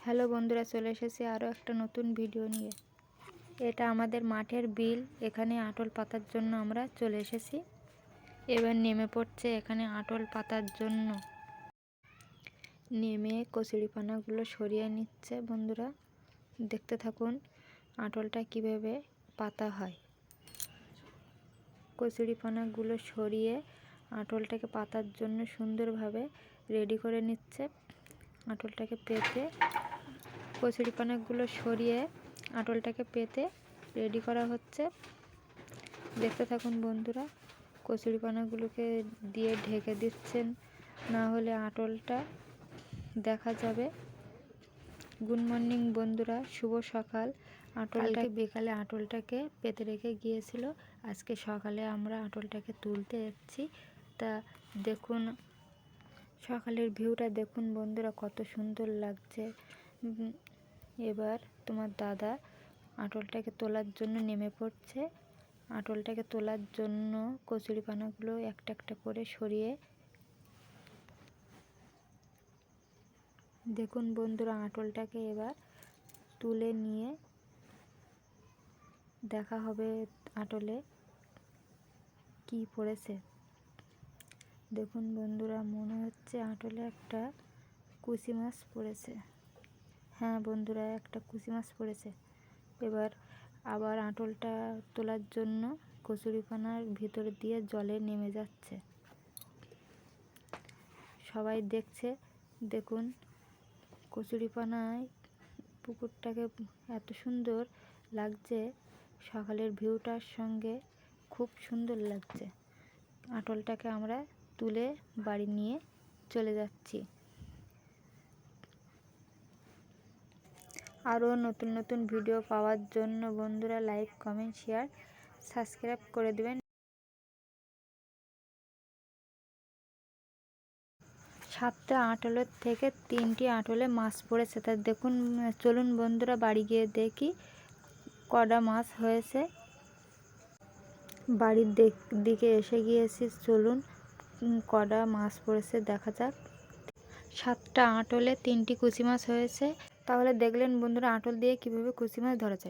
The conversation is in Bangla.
হ্যালো বন্ধুরা, চলে এসেছি আরও একটা নতুন ভিডিও নিয়ে। এটা আমাদের মাঠের বিল, এখানে আটল পাতার জন্য আমরা চলে এসেছি। এবার নেমে পড়ছে এখানে আটল পাতার জন্য। নেমে কচুরিপানাগুলো সরিয়ে নিচ্ছে বন্ধুরা। দেখতে থাকুন আটলটা কীভাবে পাতা হয়। কচুরিপানাগুলো সরিয়ে আটলটাকে পাতার জন্য সুন্দরভাবে রেডি করে নিচ্ছে। আটলটাকে পেতে কচুরিপানাগুলো সরিয়ে আটলটাকে পেতে রেডি করা হচ্ছে। দেখতে থাকুন বন্ধুরা কচুরিপানাগুলোকে দিয়ে ঢেকে দিচ্ছেন, না হলে আটলটা দেখা যাবে। গুড মর্নিং বন্ধুরা, শুভ সকাল। আটলটা বিকালে আটলটাকে পেতে রেখে গিয়েছিল। আজকে সকালে আমরা আটলটাকে তুলতে যাচ্ছি তা দেখুন সকালের ভিউটা দেখুন বন্ধুরা, কত সুন্দর লাগছে। এবার তোমার দাদা আটলটাকে তোলার জন্য নেমে পড়ছে। আটলটাকে তোলার জন্য কচুরিপানাগুলো একটা একটা করে সরিয়ে দেখুন বন্ধুরা, আটলটাকে এবার তুলে নিয়ে দেখা হবে আটলে কি পড়েছে। দেখুন বন্ধুরা, মনে হচ্ছে আটলে একটা কুচি মাছ পড়েছে। হ্যাঁ বন্ধুরা, একটা কুচি মাছ পড়েছে। এবার আবার আটলটা তোলার জন্য কচুরিপানার ভিতর দিয়ে জলে নেমে যাচ্ছে। সবাই দেখছে, দেখুন কচুরিপানায় পুকুরটাকে এত সুন্দর লাগছে, সকালের ভিউটার সঙ্গে খুব সুন্দর লাগছে। আটলটাকে আমরা তুলে বাড়ি নিয়ে চলে যাচ্ছি। আরও নতুন নতুন ভিডিও পাওয়ার জন্য বন্ধুরা লাইক কমেন্ট শেয়ার সাবস্ক্রাইব করে দেবেন। সাতটা আটলের থেকে তিনটি আটলে মাছ পড়েছে। তা দেখুন, চলুন বন্ধুরা বাড়ি গিয়ে দেখি কটা মাছ হয়েছে। বাড়ির দিকে এসে গিয়েছি, চলুন। কটা মাছ পড়েছে দেখা যাক। সাতটা আটলে তিনটি কুচি মাছ হয়েছে। তাহলে দেখলেন বন্ধুরা, আটল দিয়ে কীভাবে কুচি মাছ ধরা যায়।